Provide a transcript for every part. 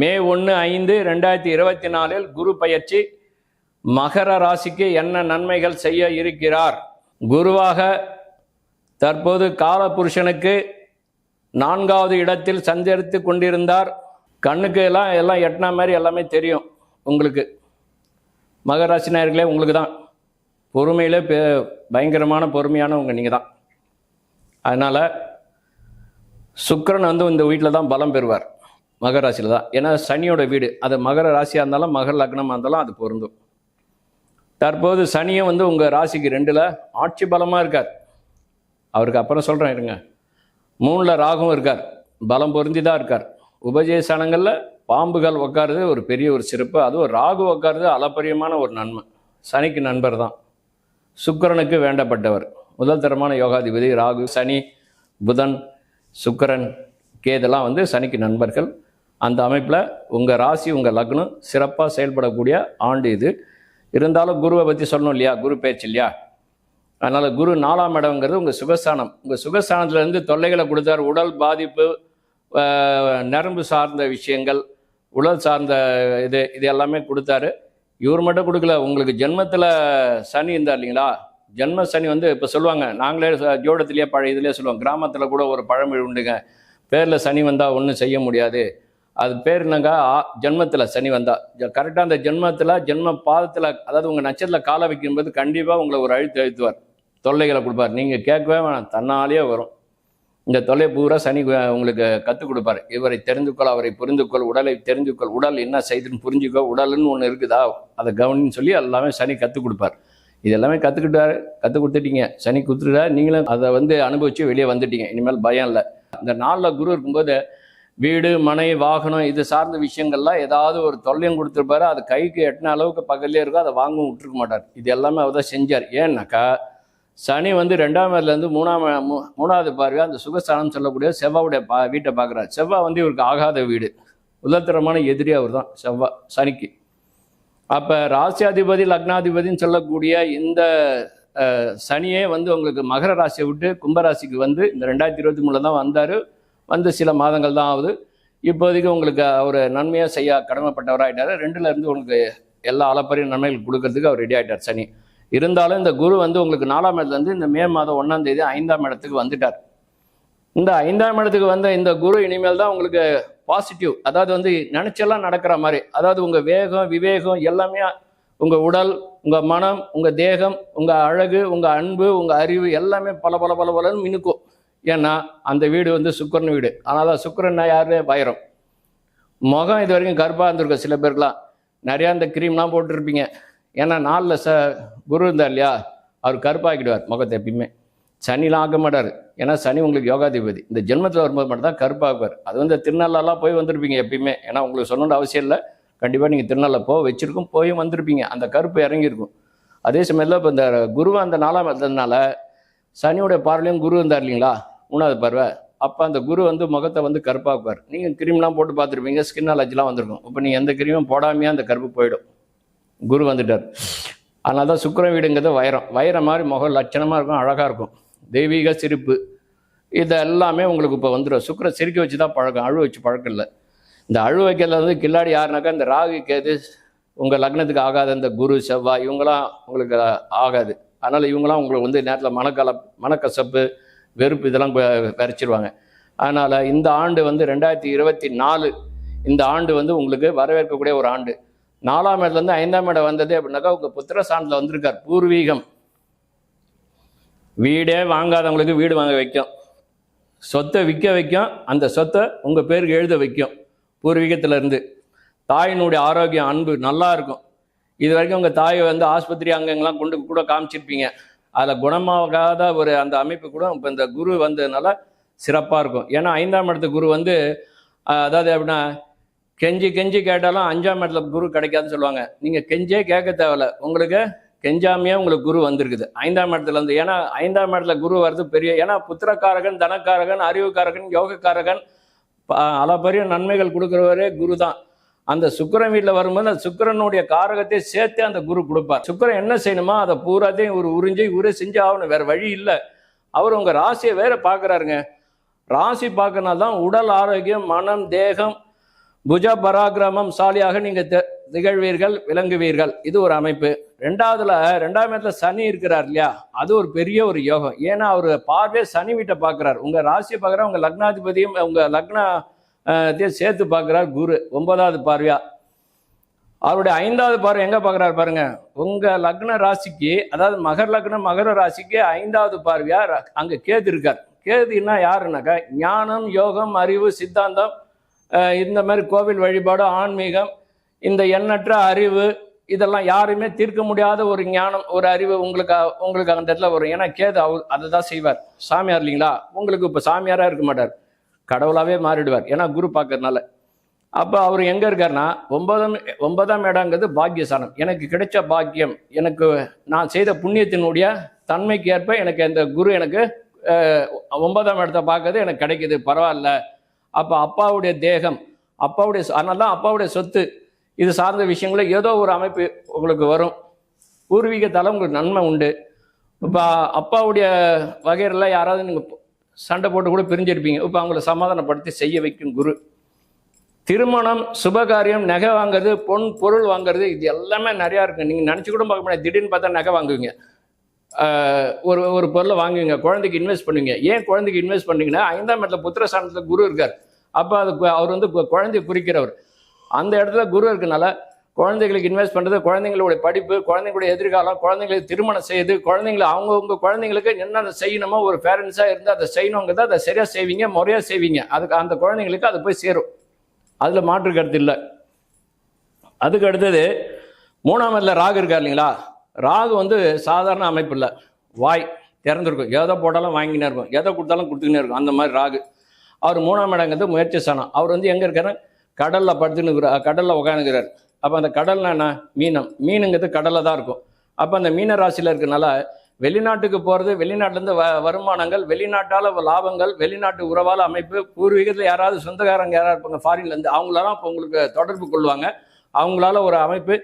மே ஒன்று ஐந்து ரெண்டாயிரத்தி இருபத்தி நாலில் குரு பயிற்சி மகர ராசிக்கு என்ன நன்மைகள் செய்ய இருக்கிறார்? குருவாக தற்போது கால புருஷனுக்கு நான்காவது இடத்தில் சஞ்சரித்து கொண்டிருந்தார். கண்ணுக்கு எல்லாம் எல்லாம் எட்டின மாதிரி எல்லாமே தெரியும் உங்களுக்கு. மகராசி நேர்களே உங்களுக்கு தான். பொறுமையில் பெ பயங்கரமான பொறுமையானவங்க நீங்கள் தான். அதனால் சுக்கரன் வந்து இந்த வீட்டில் தான் பலம் பெறுவார். மகர ராசியில் தான். ஏன்னா சனியோட வீடு அது மகர ராசியாக இருந்தாலும் மகர லக்னமாக இருந்தாலும் அது பொருந்தும். தற்போது சனியும் வந்து உங்கள் ராசிக்கு ரெண்டில் ஆட்சி பலமாக இருக்கார். அவருக்கு அப்புறம் சொல்கிறேன் இருங்க. மூணில் ராகும் இருக்கார். பலம் பொருந்தி தான் இருக்கார். உபஜயசனங்களில் பாம்புகள் உட்காருது ஒரு பெரிய ஒரு சிறப்பு. அதுவும் ராகு உட்காருது அளப்பரியமான ஒரு நன்மை. சனிக்கு நண்பர் தான். சுக்கரனுக்கு வேண்டப்பட்டவர். முதல் தரமான யோகாதிபதி ராகு சனி புதன் சுக்கரன் கேதெல்லாம் வந்து சனிக்கு நண்பர்கள். அந்த அமைப்பில் உங்கள் ராசி உங்கள் லக்னம் சிறப்பாக செயல்படக்கூடிய ஆண்டு இது. இருந்தாலும் குருவை பற்றி சொல்லணும் இல்லையா? குரு பேச்சு இல்லையா? அதனால் குரு நாலாம் இடம்ங்கிறது உங்கள் சுகஸ்தானம். உங்கள் சுகஸ்தானத்துலேருந்து தொல்லைகளை கொடுத்தார். உடல் பாதிப்பு நரம்பு சார்ந்த விஷயங்கள் உடல் சார்ந்த இது இது எல்லாமே கொடுத்தாரு. இவர் மட்டும் கொடுக்கல. உங்களுக்கு ஜென்மத்தில் சனி இருந்தார் இல்லைங்களா? ஜென்ம சனி வந்து இப்போ சொல்லுவாங்க நாங்களே ஜோடத்துலேயே பழைய இதுலேயே சொல்லுவோம் கிராமத்தில் கூட ஒரு பழமொழி உண்டுங்க. பேரில் சனி வந்தால் ஒன்றும் செய்ய முடியாது. அது பேர் என்னங்க? ஜென்மத்தில் சனி வந்தா. கரெக்டாக அந்த ஜென்மத்தில் ஜென்ம பாதத்தில் அதாவது உங்கள் நட்சத்திரத்தில் காலை வைக்கும்போது கண்டிப்பாக உங்களை ஒரு அழுத்து அழுத்துவார். தொல்லைகளை கொடுப்பார். நீங்கள் கேட்கவே வேணாம். தன்னாலேயே வரும். இந்த தொல்லை பூரா சனி உங்களுக்கு கற்றுக் கொடுப்பார். இவரை தெரிந்துக்கொள் அவரை புரிந்துக்கொள் உடலை தெரிந்துக்கொள் உடல் என்ன செய்துன்னு புரிஞ்சுக்கோ. உடல்னு ஒன்று இருக்குதா? அதை கவனின்னு சொல்லி எல்லாமே சனி கற்றுக் கொடுப்பார். இது எல்லாமே கற்றுக்கிட்டாரு கற்றுக் கொடுத்துட்டீங்க. சனி குத்துட்டா நீங்களும் அதை வந்து அனுபவிச்சு வெளியே வந்துட்டீங்க. இனிமேல் பயம் இல்லை. இந்த நாளில் குரு இருக்கும்போது வீடு மனை வாகனம் இது சார்ந்த விஷயங்கள்லாம் ஏதாவது ஒரு தொல்லையும் கொடுத்துருப்பாரு. அது கைக்கு எட்டின அளவுக்கு பகல்லே இருக்கும் அதை வாங்கவும் விட்டுருக்க மாட்டார். இது எல்லாமே அவர் தான் செஞ்சார். ஏன்னாக்கா சனி வந்து ரெண்டாம் இடத்துலேருந்து மூணாம் மூ- மூணாவது பார்வையாக அந்த சுகஸ்தானம் சொல்லக்கூடிய செவ்வாவுடைய பா வீட்டை பார்க்குறார். செவ்வாய் வந்து இவருக்கு ஆகாத வீடு. உதத்திரமான எதிரி அவர் தான் செவ்வாய் சனிக்கு. அப்போ ராசியாதிபதி லக்னாதிபதின்னு சொல்லக்கூடிய இந்த சனியே வந்து உங்களுக்கு மகர ராசியை விட்டு கும்பராசிக்கு வந்து இந்த ரெண்டாயிரத்தி இருபத்தி மூணில் தான் வந்தார். வந்து சில மாதங்கள் தான் ஆகுது. இப்போதைக்கு உங்களுக்கு அவர் நன்மையாக செய்ய கடமைப்பட்டவராகிட்டார் ரெண்டுலேருந்து உங்களுக்கு எல்லா அளப்பரிய நன்மைகள் கொடுக்கறதுக்கு அவர் ரெடி ஆகிட்டார் சனி. இருந்தாலும் இந்த குரு வந்து உங்களுக்கு நாலாம் இடத்துலேருந்து இந்த மே மாதம் ஒன்றாம் தேதி ஐந்தாம் இடத்துக்கு வந்துட்டார். இந்த ஐந்தாம் இடத்துக்கு வந்த இந்த குரு இனிமேல் தான் உங்களுக்கு பாசிட்டிவ் அதாவது வந்து நினச்செல்லாம் நடக்கிற மாதிரி அதாவது உங்கள் வேகம் விவேகம் எல்லாமே உங்கள் உடல் உங்கள் மனம் உங்கள் தேகம் உங்கள் அழகு உங்கள் அன்பு உங்கள் அறிவு எல்லாமே பல பல பல பலன்னு மினுக்கும். ஏன்னா அந்த வீடு வந்து சுக்கரன் வீடு. ஆனால் தான் சுக்கரன் யாரு? வைரம். முகம் இது வரைக்கும் கருப்பாக இருந்திருக்கும் சில பேருக்குலாம் நிறையா இந்த க்ரீம்லாம் போட்டிருப்பீங்க. ஏன்னா நாளில் ச குரு இருந்தார் இல்லையா? அவர் கருப்பாக்கிடுவார் முகத்தை எப்பயுமே. சனிலாம் ஆக்க மாட்டார். ஏன்னா சனி உங்களுக்கு யோகாதிபதி. இந்த ஜென்மத்தில் வரும்போது மட்டும் தான் கருப்பாக்குவார். அது வந்து திருநள்ளாலாம் போய் வந்திருப்பீங்க எப்பயுமே. ஏன்னா உங்களுக்கு சொல்லணும்னு அவசியம் இல்லை. கண்டிப்பாக நீங்கள் திருநள்ளால போக வச்சிருக்கும் போயும் வந்திருப்பீங்க. அந்த கருப்பு இறங்கியிருக்கும். அதே சமயத்தில் இப்போ இந்த குரு அந்த நாளாக இருந்ததுனால சனியோட பார்வையும் குரு இருந்தார் இல்லைங்களா? மூணாவது பார்வை. அப்போ அந்த குரு வந்து முகத்தை வந்து கருப்பாக்குவார். நீங்கள் கிரீம்லாம் போட்டு பார்த்துருப்பீங்க ஸ்கின் அலர்ஜிலாம் வந்திருக்கும். இப்போ நீங்கள் எந்த கிரீமும் போடாமையே அந்த கருப்பு போயிடும். குரு வந்துட்டார். அதனால தான் சுக்கிரன் வீடுங்கிறது வைரம். வைரம் மாதிரி முகம் லட்சணமாக இருக்கும் அழகாக இருக்கும். தெய்வீக சிரிப்பு. இது எல்லாமே உங்களுக்கு இப்போ வந்துடும் சுக்கரை சிரிக்க வச்சு தான் பழக்கம் அழு வச்சு பழக்கம் இல்லை. இந்த அழு வைக்கிறதுல வந்து கில்லாடி யாருனாக்கா இந்த ராகு கேது உங்கள் லக்னத்துக்கு ஆகாத இந்த குரு செவ்வாய் இவங்களாம் உங்களுக்கு ஆகாது. அதனால் இவங்களாம் உங்களுக்கு வந்து நேரத்தில் மனக்கல மனக்கசப்பு வெறுப்பு இதெல்லாம் பறிச்சிருவாங்க. அதனால் இந்த ஆண்டு வந்து ரெண்டாயிரத்தி இருபத்தி நாலு இந்த ஆண்டு வந்து உங்களுக்கு வரவேற்கக்கூடிய ஒரு ஆண்டு. நாலாம் இடத்துலேருந்து ஐந்தாம் இடம் வந்தது அப்படின்னாக்கா உங்கள் புத்திர சாண்டில் வந்திருக்கார் பூர்வீகம். வீடே வாங்காதவங்களுக்கு வீடு வாங்க வைக்கும். சொத்தை விற்க வைக்கும் அந்த சொத்தை உங்கள் பேருக்கு எழுத வைக்கும் பூர்வீகத்திலேருந்து. தாயினுடைய ஆரோக்கியம் அன்பு நல்லா இருக்கும். இது வரைக்கும் உங்கள் தாயை வந்து ஆஸ்பத்திரி அங்கங்கெல்லாம் கொண்டு கூட காமிச்சிருப்பீங்க. அதில் குணமாகாத ஒரு அந்த அமைப்பு கூட இப்போ இந்த குரு வந்ததுனால சிறப்பாக இருக்கும். ஏன்னா ஐந்தாம் இடத்து குரு வந்து அதாவது எப்படின்னா கெஞ்சி கெஞ்சி கேட்டாலும் அஞ்சாம் இடத்துல குரு கிடைக்காதுன்னு சொல்லுவாங்க. நீங்கள் கெஞ்சே கேட்க தேவையில்ல. உங்களுக்கு கெஞ்சாமையே உங்களுக்கு குரு வந்திருக்குது. ஐந்தாம் இடத்துல இருந்து ஏன்னா ஐந்தாம் இடத்துல குரு வர்றது பெரிய ஏன்னா புத்திரக்காரகன் தனக்காரகன் அறிவுக்காரகன் யோகக்காரகன் ப- பல பெரிய நன்மைகள் கொடுக்குறவரே குரு தான் அந்த சுக்கிரன் வீட்டில் வரும்போது அந்த சுக்கிரனுடைய காரகத்தை சேர்த்து அந்த குரு கொடுப்பார். சுக்கிரன் என்ன செய்யணுமோ? அதை பூராத்தையும் ஒரு உறிஞ்சி உரு செஞ்சு ஆகணும் வேற வழி இல்லை. அவர் உங்கள் ராசியை வேற பார்க்குறாருங்க. ராசி பார்க்கறனால தான் உடல் ஆரோக்கியம் மனம் தேகம் புஜ பராக்கிரமம் சாலியாக நீங்கள் தி- திகழ்வீர்கள் விளங்குவீர்கள். இது ஒரு அமைப்பு. ரெண்டாவதுல ரெண்டாம் இடத்துல சனி இருக்கிறார் இல்லையா? அது ஒரு பெரிய ஒரு யோகம். ஏன்னா அவர் பார்வையே சனி வீட்டை பார்க்குறாரு. உங்கள் ராசியை பார்க்குற உங்கள் லக்னாதிபதியும் உங்கள் லக்னா சேர்த்து பார்க்குறார் குரு. ஒன்பதாவது பார்வையா? அவருடைய ஐந்தாவது பார்வை எங்கே பார்க்குறாரு பாருங்க. உங்கள் லக்ன ராசிக்கு அதாவது மகர் லக்னம் மகர ராசிக்கு ஐந்தாவது பார்வையா? அங்கே கேது இருக்கார். கேதுன்னா யாருன்னாக்கா ஞானம் யோகம் அறிவு சித்தாந்தம் இந்த மாதிரி கோவில் வழிபாடு ஆன்மீகம் இந்த எண்ணற்ற அறிவு இதெல்லாம் யாருமே தீர்க்க முடியாத ஒரு ஞானம் ஒரு அறிவு உங்களுக்கு உங்களுக்கு அந்த இடத்துல வரும். ஏன்னா கேது அவ அதை தான் செய்வார். சாமியார் இல்லைங்களா? உங்களுக்கு இப்போ சாமியாராக இருக்க மாட்டார். கடவுளாகவே மாறிடுவார். ஏன்னா குரு பார்க்கறதுனால. அப்போ அவர் எங்கே இருக்காருன்னா ஒன்பதாம் ஒன்பதாம் இடங்கிறது பாக்கியஸ்தானம். எனக்கு கிடைச்ச பாக்கியம் எனக்கு நான் செய்த புண்ணியத்தினுடைய தன்மைக்கு ஏற்ப எனக்கு அந்த குரு எனக்கு ஒன்பதாம் இடத்த பார்க்கறது எனக்கு கிடைக்குது பரவாயில்ல. அப்போ அப்பாவுடைய தேகம் அப்பாவுடைய அதனால தான் அப்பாவுடைய சொத்து இது சார்ந்த விஷயங்கள ஏதோ ஒரு அமைப்பு உங்களுக்கு வரும். பூர்வீகத்தால் உங்களுக்கு நன்மை உண்டு. இப்போ அப்பாவுடைய வகையில யாராவது நீங்கள் சண்டை போட்டு கூட பிரிஞ்சிருப்பீங்க. இப்போ அவங்கள சமாதானப்படுத்தி செய்ய வைக்கும் குரு. திருமணம் சுபகாரியம் நகை வாங்குறது பொன் பொருள் வாங்குறது இது எல்லாமே நிறையா இருக்குது நீங்கள் நினச்சி கூட பார்க்க முடியாது. திடீர்னு பார்த்தா நகை வாங்குவீங்க. ஒரு ஒரு பொருளை வாங்குவீங்க. குழந்தைக்கு இன்வெஸ்ட் பண்ணுவீங்க. ஏன் குழந்தைக்கு இன்வெஸ்ட் பண்ணீங்கன்னா ஐந்தாம் இடத்துல புத்திர சாணத்தில் குரு இருக்கார். அப்போ அது அவர் வந்து கு- குறிக்கிறவர். அந்த இடத்துல குரு இருக்கனால குழந்தைகளுக்கு இன்வெஸ்ட் பண்ணுறது குழந்தைங்களுடைய படிப்பு குழந்தைங்களுடைய எதிர்காலம் குழந்தைங்களுக்கு திருமணம் செய்யுது குழந்தைங்களை அவங்கவுங்க குழந்தைங்களுக்கு என்ன செய்யணுமோ ஒரு பேரண்ட்ஸாக இருந்து அதை செய்யணுங்கிறத அதை சரியாக செய்வீங்க முறையாக செய்வீங்க. அதுக்கு அந்த குழந்தைங்களுக்கு அது போய் சேரும். அதில் மாற்று கருத்து இல்லை. அதுக்கு அடுத்தது மூணாம் இடத்துல ராகு இருக்கார் இல்லைங்களா? ராகு வந்து சாதாரண அமைப்பு இல்லை. வாய் திறந்துருக்கும். எதை போட்டாலும் வாங்கினே இருக்கும். எதை கொடுத்தாலும் கொடுத்துக்கினே இருக்கும். அந்த மாதிரி ராகு. அவர் மூணாம் இடங்கிறது முயற்சி சனம் அவர் வந்து எங்கே இருக்காரு? கடலில் படுத்துன்னு இருக்கிறார். கடலில் உட்காந்துக்கிறார் அப்போ அந்த கடல்னா என்ன? மீனம். மீனுங்கிறது கடலில் தான் இருக்கும். அப்போ அந்த மீன ராசியில் இருக்கனால வெளிநாட்டுக்கு போகிறது வெளிநாட்டிலேருந்து வ வருமானங்கள் வெளிநாட்டால் லாபங்கள் வெளிநாட்டு உறவால் அமைப்பு பூர்வீகத்தில் யாராவது சொந்தக்காரங்க யாராவது இருப்பாங்க ஃபாரின்லேருந்து அவங்களெல்லாம் இப்போ உங்களுக்கு தொடர்பு கொள்வாங்க. அவங்களால ஒரு அமைப்பு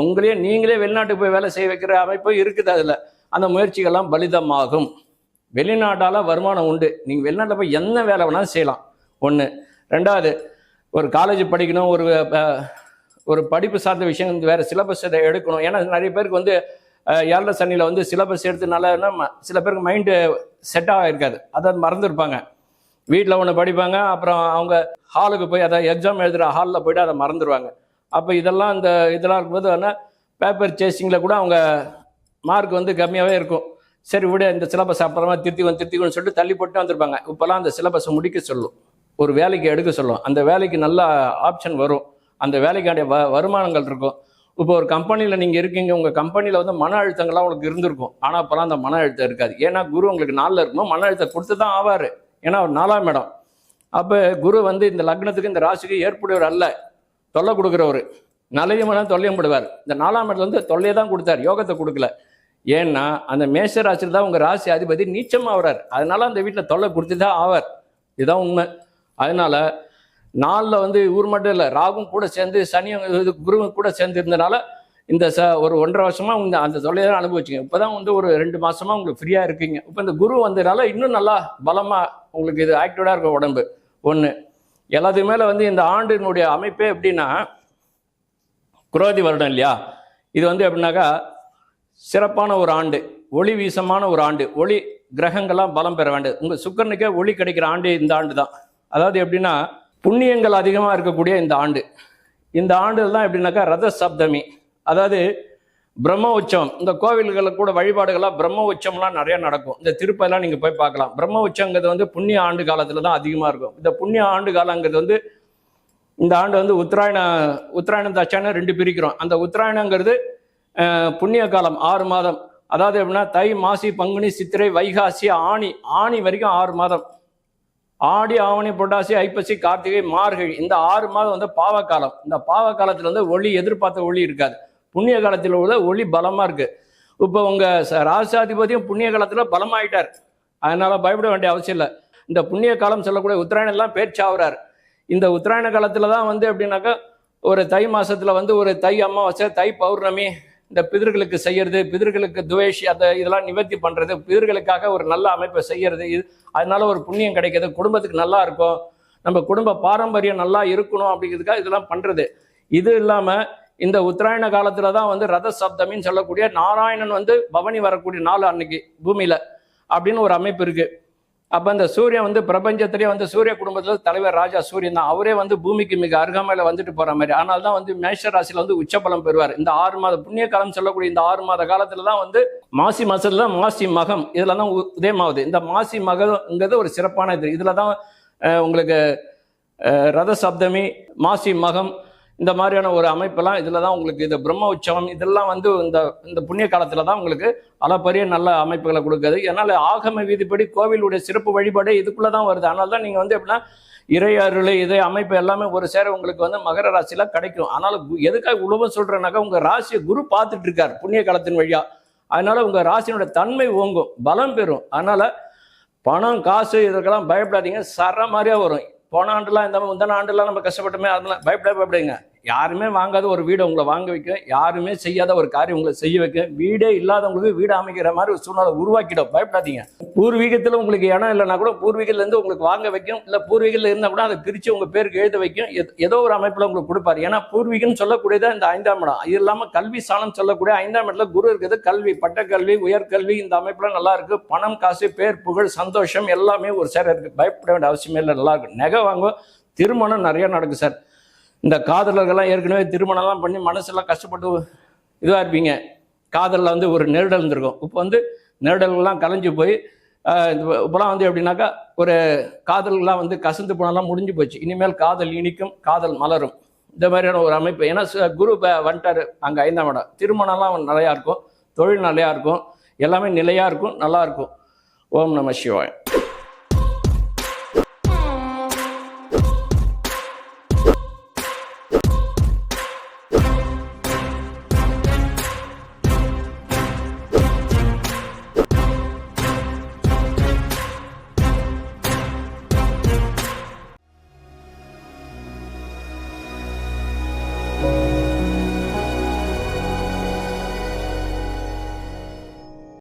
உங்களையே நீங்களே வெளிநாட்டுக்கு போய் வேலை செய்ய வைக்கிற அமைப்பு இருக்குது அதில். அந்த முயற்சிகள்லாம் பலிதமாகும். வெளிநாட்டால் வருமானம் உண்டு. நீங்கள் வெளிநாட்டில் போய் என்ன வேலை வேணாலும் செய்யலாம். ஒன்று ரெண்டாவது ஒரு காலேஜ் படிக்கணும் ஒரு ஒரு படிப்பு சார்ந்த விஷயம் வேறு சிலபஸ் இதை எடுக்கணும். ஏன்னா நிறைய பேருக்கு வந்து அஹ், ஏழரை சனியில் வந்து சிலபஸ் எடுத்ததுனால ம- சில பேருக்கு மைண்டு செட் ஆகிருக்காது அதை மறந்துருப்பாங்க. வீட்டில் ஒன்று படிப்பாங்க அப்புறம் அவங்க ஹாலுக்கு போய் அதை எக்ஸாம் எழுதுகிற ஹாலில் போய்ட்டு அதை மறந்துடுவாங்க அப்போ இதெல்லாம் இந்த இதெல்லாம் இருக்கும்போது என்ன பேப்பர் சேசிங்கில் கூட அவங்க மார்க் வந்து கம்மியாகவே இருக்கும். சரி விட இந்த சிலபஸ் அப்புறமா திருத்திக்கணும் திருத்திக்கணும்னு சொல்லிட்டு தள்ளி போட்டு வந்திருப்பாங்க. இப்போல்லாம் அந்த சிலபஸை முடிக்க சொல்லும். ஒரு வேலைக்கு எடுக்க சொல்லும். அந்த வேலைக்கு நல்ல ஆப்ஷன் வரும். அந்த வேலைக்காடைய வ வருமானங்கள் இருக்கும். இப்போ ஒரு கம்பெனியில் நீங்கள் இருக்கீங்க உங்கள் கம்பெனியில் வந்து மன அழுத்தங்கள்லாம் உங்களுக்கு இருந்திருக்கும். ஆனால் அப்போல்லாம் அந்த மன அழுத்தம் இருக்காது. ஏன்னா குரு உங்களுக்கு நாளில் இருக்குமோ மன அழுத்தம் கொடுத்து தான் ஆவார். ஏன்னா அவர் நாலாம் இடம். அப்போ குரு வந்து இந்த லக்னத்துக்கு இந்த ராசிக்கு ஏற்புடையவர் அல்ல. தொல்லை கொடுக்குறவர். நல்லையும் வேணா தொல்லையும் போடுவார். இந்த நாலாம் இடத்துல வந்து தொல்லையை தான் கொடுத்தார். யோகத்தை கொடுக்கல. ஏன்னா அந்த மேஷ ராசியில் தான் உங்கள் ராசி அதிபதி நீச்சம் ஆகிறார் அதனால அந்த வீட்டில் தொல்லை கொடுத்து தான் ஆவார். இதுதான் உண்மை. அதனால நாளில் வந்து இவர் மட்டும் இல்லை ராகும் கூட சேர்ந்து சனியும் இது குருவும் கூட சேர்ந்து இருந்தனால இந்த ச ஒரு ஒன்றரை வருஷமாக இந்த அந்த தொல்லையை தான் அனுபவிச்சிங்க. இப்போதான் வந்து ஒரு ரெண்டு மாதமாக உங்களுக்கு ஃப்ரீயாக இருக்கீங்க. இப்போ இந்த குரு வந்ததுனால இன்னும் நல்லா பலமாக உங்களுக்கு இது ஆக்டிவாக இருக்கும் உடம்பு. ஒன்று எல்லாத்துக்கு மேலே வந்து இந்த ஆண்டினுடைய அமைப்பே எப்படின்னா குரோதி வருடம் இல்லையா? இது வந்து எப்படின்னாக்கா சிறப்பான ஒரு ஆண்டு ஒளி வீசமான ஒரு ஆண்டு ஒளி கிரகங்கள்லாம் பலம் பெற வேண்டியது உங்கள் சுக்கரனுக்கே ஒளி கிடைக்கிற ஆண்டு இந்த ஆண்டு தான். அதாவது எப்படின்னா புண்ணியங்கள் அதிகமாக இருக்கக்கூடிய இந்த ஆண்டு. இந்த ஆண்டு தான் எப்படின்னாக்கா ரத சப்தமி அதாவது பிரம்ம உற்சவம் இந்த கோவில்களுக்கு கூட வழிபாடுகளாக பிரம்ம உற்சவம்லாம் நிறையா நடக்கும். இந்த திருப்பதிலாம் நீங்கள் போய் பார்க்கலாம். பிரம்ம உச்சங்கிறது வந்து புண்ணிய ஆண்டு காலத்தில் தான் அதிகமாக இருக்கும். இந்த புண்ணிய ஆண்டு காலங்கிறது வந்து இந்த ஆண்டு வந்து உத்தராயண உத்தராயணம் தட்சாயணம் ரெண்டு பிரிக்கிறோம். அந்த உத்தராயணங்கிறது புண்ணிய காலம் ஆறு மாதம். அதாவது எப்படின்னா தை மாசி பங்குனி சித்திரை வைகாசி ஆணி ஆணி வரைக்கும் ஆறு மாதம். ஆடி ஆவணி புரட்டாசி ஐப்பசி கார்த்திகை மார்கழி இந்த ஆறு மாதம் வந்து பாவ காலம் இந்த பாவ காலத்துல வந்து ஒளி எதிர்பார்த்த ஒளி இருக்காது. புண்ணிய காலத்தில் உள்ள ஒளி பலமா இருக்கு. இப்போ உங்க ராசாதிபதியும் புண்ணிய காலத்துல பலமாயிட்டார். அதனால பயப்பட வேண்டிய அவசியம் இல்லை. இந்த புண்ணிய காலம் சொல்லக்கூடிய உத்தராயணம் எல்லாம் பேச்சாவுறார் இந்த உத்தராயண காலத்துல தான் வந்து எப்படின்னாக்கா ஒரு தை மாசத்துல வந்து ஒரு தை அமாவாசை தை பௌர்ணமி இந்த பிதர்களுக்கு செய்யறது பிதர்களுக்கு துவேஷி அந்த இதெல்லாம் நிவர்த்தி பண்றது பிதர்களுக்காக ஒரு நல்ல அமைப்பை செய்யறது இது அதனால ஒரு புண்ணியம் கிடைக்கிறது குடும்பத்துக்கு நல்லா இருக்கும் நம்ம குடும்ப பாரம்பரியம் நல்லா இருக்கணும் அப்படிங்கிறதுக்காக இதெல்லாம் பண்றது. இது இல்லாம இந்த உத்தராயண காலத்துல தான் வந்து ரத சப்தமின்னு சொல்லக்கூடிய நாராயணன் வந்து பவனி வரக்கூடிய நாள் அன்னைக்கு பூமியில அப்படின்னு ஒரு அமைப்பு இருக்கு. அப்ப இந்த சூரியன் வந்து பிரபஞ்சத்திலே வந்து சூரிய குடும்பத்துல தலைவர் ராஜா சூரியன் தான். அவரே வந்து பூமிக்கு மிக அருகாமையில வந்துட்டு போற மாதிரி. ஆனால் தான் வந்து மேஷ ராசியில வந்து உச்சபலம் பெறுவார். இந்த ஆறு மாத புண்ணிய காலம் சொல்லக்கூடிய இந்த ஆறு மாத காலத்துல தான் வந்து மாசி மாசத்துல மாசி மகம். இதுல தான் உ- உதயமாகுது இந்த மாசி மகங்கிறது ஒரு சிறப்பான இது. இதில் தான் உங்களுக்கு ரத சப்தமி மாசி மகம் இந்த மாதிரியான ஒரு அமைப்பெல்லாம் இதில் தான் உங்களுக்கு இது பிரம்ம உற்சவம் இதெல்லாம் வந்து இந்த இந்த புண்ணிய காலத்தில் தான் உங்களுக்கு அளப்பரிய நல்ல அமைப்புகளை கொடுக்குது. அதனால் ஆகம விதிப்படி கோவிலுடைய சிறப்பு வழிபாடு இதுக்குள்ளே தான் வருது. அதனால தான் நீங்கள் வந்து எப்படின்னா இறை அருளை இதை அமைப்பு எல்லாமே ஒரு சேர உங்களுக்கு வந்து மகர ராசியில் கிடைக்கும். ஆனால் எதுக்காக உழவும் சொல்கிறேனாக்கா உங்கள் ராசியை குரு பார்த்துட்டு இருக்கார் புண்ணிய காலத்தின் வழியாக அதனால் உங்கள் ராசியினுடைய தன்மை ஓங்கும் பலம் பெறும். அதனால் பணம் காசு இதற்கெல்லாம் பயப்படாதீங்க. சர மாதிரியாக வரும். போன ஆண்டுலாம் இந்த முந்தின ஆண்டுலாம் நம்ம கஷ்டப்பட்டோமே அதெல்லாம் பயப்பட பயப்படுங்க யாருமே வாங்காத ஒரு வீடை உங்களை வாங்க வைக்கும் யாருமே செய்யாத ஒரு காரியம் உங்களை செய்ய வைக்கும் வீடே இல்லாதவங்களுக்கு வீடு அமைக்கிற மாதிரி ஒரு சூழ்நிலை உருவாக்கிடும். பயப்படாதீங்க. பூர்வீகத்தில் உங்களுக்கு இடம் இல்லைன்னா கூட பூர்வீகத்துலேருந்து உங்களுக்கு வாங்க வைக்கும். இல்லை பூர்வீகத்தில் இருந்தால் கூட அதை பிரித்து உங்கள் பேருக்கு எழுத வைக்கும். எத்- ஏதோ ஒரு அமைப்பில் உங்களுக்கு கொடுப்பாரு. ஏன்னா பூர்வீகம்னு சொல்லக்கூடியதாக இந்த ஐந்தாம் இடம். இது இல்லாமல் கல்வி சாணம் சொல்லக்கூடிய ஐந்தாம் இடத்துல குரு இருக்குது. கல்வி பட்டக்கல்வி உயர்கல்வி இந்த அமைப்பில் நல்லா இருக்கு. பணம் காசு பேர் புகழ் சந்தோஷம் எல்லாமே ஒரு சேர இருக்குது பயப்பட வேண்டிய அவசியமே இல்லை. நல்லா இருக்கு. நகை வாங்குவோம். திருமணம் நிறைய நடக்கும் சார். இந்த காதலர்கள்லாம் ஏற்கனவே திருமணம்லாம் பண்ணி மனசெல்லாம் கஷ்டப்பட்டு இதுவாக இருப்பீங்க. காதலில் வந்து ஒரு நெருடல் இருந்திருக்கும். இப்போ வந்து நெருடல்கள்லாம் கலைஞ்சு போய் இப்போலாம் வந்து எப்படின்னாக்கா ஒரு காதல்லாம் வந்து கசந்து போனெல்லாம் முடிஞ்சு போச்சு. இனிமேல் காதல் இனிக்கும் காதல் மலரும். இந்த மாதிரியான ஒரு அமைப்பு. ஏன்னா குரு ப- வந்துட்டாரு. அங்கே ஐந்தாம் இடம். திருமணம்லாம் நிறையா இருக்கும். தொழில் நிறையா இருக்கும். எல்லாமே நிலையாக இருக்கும் நல்லாயிருக்கும் ஓம் நம சிவாய்.